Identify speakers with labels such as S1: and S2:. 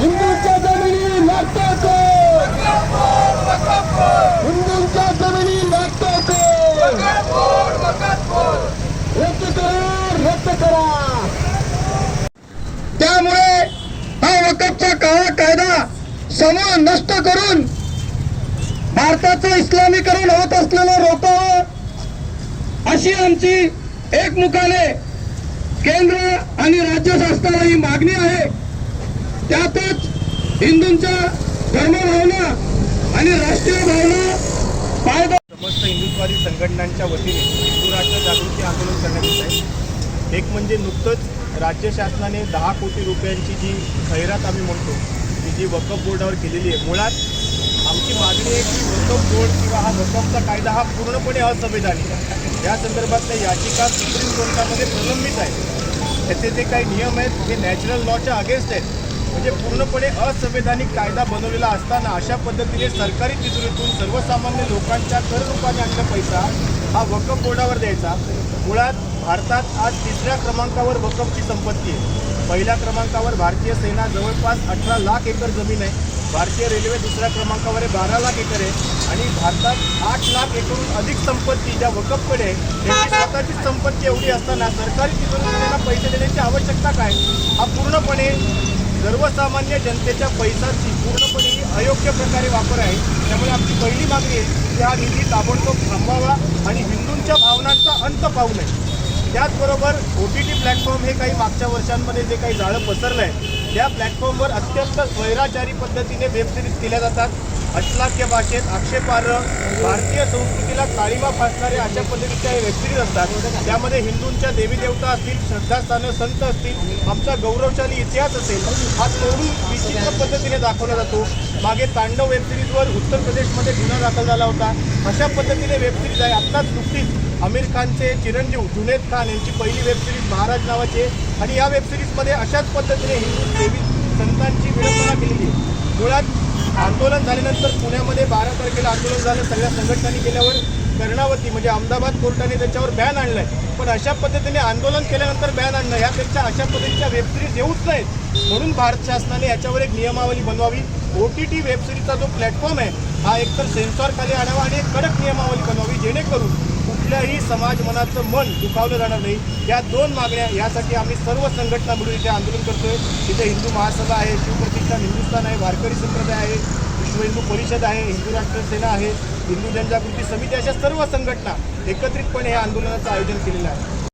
S1: हिंदूंच्या जमिनी लागतात हिंदूंच्या जमिनी लागतात रद्द करा रद्द करा. त्यामुळे हा वकफचा काळा कायदा समूळ नष्ट करून भारताचं इस्लामीकरण होत असलेलं रोखावं अशी आमची एकमुखाने केंद्र आणि राज्य शासनाला ही मागणी आहे. त्यातच हिंदूंच्या धर्मभावना आणि राष्ट्रीय भावना पायदा
S2: समस्त हिंदुत्वादी संघटनांच्या वतीने हिंदू राष्ट्र जागृती आंदोलन करण्यात येत आहे. एक म्हणजे नुकतंच राज्य शासनाने दहा कोटी रुपयांची जी खैरात आम्ही म्हणतो ती जी वकफ बोर्डावर केलेली आहे. मुळात आमची मागणी आहे की वकफ बोर्ड किंवा हा वकफचा कायदा हा पूर्णपणे असंवैधानिक आहे. या संदर्भातल्या याचिका सुप्रीम कोर्टामध्ये प्रलंबित आहेत. त्याचे जे काही नियम आहेत हे नॅचरल लॉच्या अगेन्स्ट आहेत. म्हणजे पूर्णपणे असंवैधानिक कायदा बनवलेला असताना अशा पद्धतीने सरकारी तिजोरीतून सर्वसामान्य लोकांच्या कर रूपाने पैसा हा वकफ बोर्डावर द्यायचा. मुळात भारतात आज तिसऱ्या क्रमांकावर वकफची संपत्ती आहे. पहिल्या क्रमांकावर भारतीय सेना जवळपास अठरा लाख एकर जमीन आहे. भारतीय रेल्वे दुसऱ्या क्रमांकावर आहे बारा लाख एकर आहे. आणि भारतात आठ लाख एकरहून अधिक संपत्ती ज्या वकफकडे आहे त्यांची स्वतःची संपत्ती एवढी असताना सरकारी तिजोरीतून त्यांना पैसे देण्याची आवश्यकता काय? हा पूर्णपणे सर्वसामान्य जनतेच्या पैशाची पूर्णपणे अयोग्य प्रकारे वापर आहे. त्यामुळे आमची पहिली मागणी आहे की हा निधी ताबडतोब थांबावा आणि हिंदूंच्या भावनांचा अंत पाहू नये. त्याचबरोबर ओ टी टी प्लॅटफॉर्म हे काही मागच्या वर्षांमध्ये जे काही जाळं पसरलं आहे त्या प्लॅटफॉर्मवर अत्यंत स्वैराचारी पद्धतीने वेबसिरीज केल्या जातात. अश्लाख्य भाषेत आक्षेपार्ह भारतीय संस्कृतीला काळीमा फासणारे अशा पद्धतीच्या हे वेबसिरीज असतात. त्यामध्ये हिंदूंच्या देवी देवता असतील श्रद्धास्थानं संत असतील आमचा गौरवशाली इतिहास असेल हा तोडून विचित्र पद्धतीने दाखवला जातो. मागे तांडव वेबसिरीजवर उत्तर प्रदेशमध्ये गुन्हा दाखल झाला होता. अशा पद्धतीने वेबसिरीज आहे. आत्ताच नुकतीच आमिर खानचे चिरंजीव जुनेद खान यांची पहिली वेबसिरीज महाराज नावाची आणि या वेबसिरीजमध्ये अशाच पद्धतीने हिंदू देवी संतांची विडंबना केलेली आहे. मुळात आंदोलन झाल्यानंतर पुण्यामध्ये बारा तारखेला आंदोलन झालं. सगळ्या संघटनांनी केल्यावर कर्णावती म्हणजे अहमदाबाद कोर्टाने त्याच्यावर बॅन आणलं आहे पण अशा पद्धतीने आंदोलन केल्यानंतर बॅन आणणं यापेक्षा अशा पद्धतीच्या वेबसिरीज येऊच नाहीत. म्हणून भारत शासनाने याच्यावर एक नियमावली बनवावी. ओ टी टी वेबसिरीजचा जो प्लॅटफॉर्म आहे हा एकतर सेन्सॉरखाली आणावा आणि एक कडक नियमावली बनवावी जेणेकरून कुठल्याही समाज मनाचं मन दुखावलं जाणार नाही. या दोन मागण्या यासाठी आम्ही सर्व संघटना मिळून इथे आंदोलन करतोय. इथे हिंदू महासभा आहे शिवप्रतिष्ठान हिंदुस्थान आहे वारकरी संप्रदाय आहे विश्व हिंदू परिषद आहे हिंदू राष्ट्र सेना आहे हिंदू जनजागृती समिती अशा सर्व संघटना एकत्रितपणे या आंदोलनाचं आयोजन केलेलं आहे.